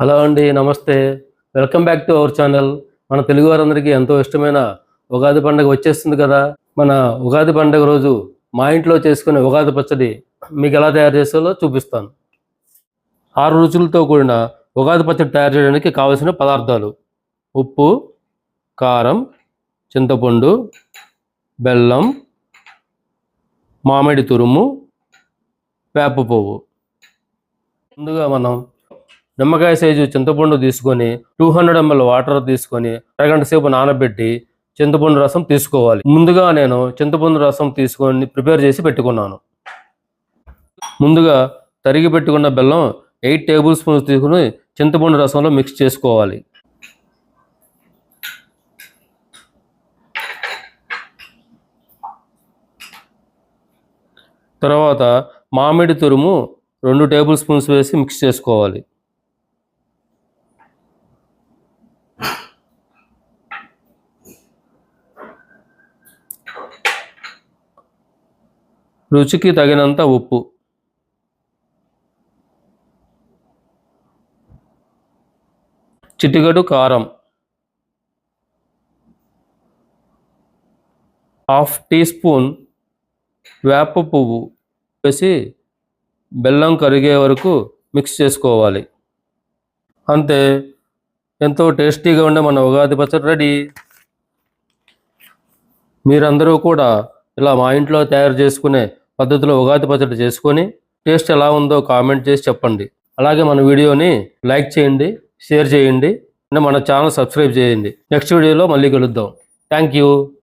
Hello అండి నమస్తే. Welcome back to our channel. మన తెలుగు వారందరికీ ఎంతో ఇష్టమైన ఉగాది పండుగ వచ్చేస్తుంది కదా. మన ఉగాది పండుగ రోజు మా ఇంట్లో చేసుకునే ఉగాది పచ్చడి మీకు ఎలా తయారు చేసాలో చూపిస్తాను. ఆరు రుచులతో కూడిన ఉగాది పచ్చడి తయారు చేయడానికి కావలసిన పదార్థాలు ఉప్పు కారం చింతపండు బెల్లం మామిడి తురుము వేప పువ్వు. ముందుగా మనం నిమ్మకాయ సైజు చింతపండు తీసుకొని టూ హండ్రెడ్ ఎంఎల్ వాటర్ తీసుకొని అరగంట సేపు నానబెట్టి చింతపండు రసం తీసుకోవాలి. ముందుగా నేను చింతపండు రసం తీసుకొని ప్రిపేర్ చేసి పెట్టుకున్నాను. ముందుగా తరిగి పెట్టుకున్న బెల్లం ఎయిట్ టేబుల్ స్పూన్స్ తీసుకుని చింతపండు రసంలో మిక్స్ చేసుకోవాలి. తర్వాత మామిడి తురుము రెండు టేబుల్ స్పూన్స్ వేసి మిక్స్ చేసుకోవాలి. రుచికి తగినంత ఉప్పు. చిటిగడు కారం. హాఫ్ టీ స్పూన్ వేప పువ్వు వేసి బెల్లం కరిగే వరకు మిక్స్ చేసుకోవాలి. అంతే. ఎంతో టేస్టీగా ఉండే మన ఉగాది పచ్చడి రెడీ. మీరందరూ కూడా ఇలా మా ఇంట్లో తయారు చేసుకునే పద్ధతిలో ఉగాది పచ్చడి చేసుకొని టేస్ట్ ఎలా ఉందో కామెంట్ చేసి చెప్పండి. అలాగే మన వీడియోని లైక్ చేయండి షేర్ చేయండి మన ఛానల్ సబ్స్క్రైబ్ చేయండి. నెక్స్ట్ వీడియోలో మళ్ళీ కలుద్దాం. Thank you.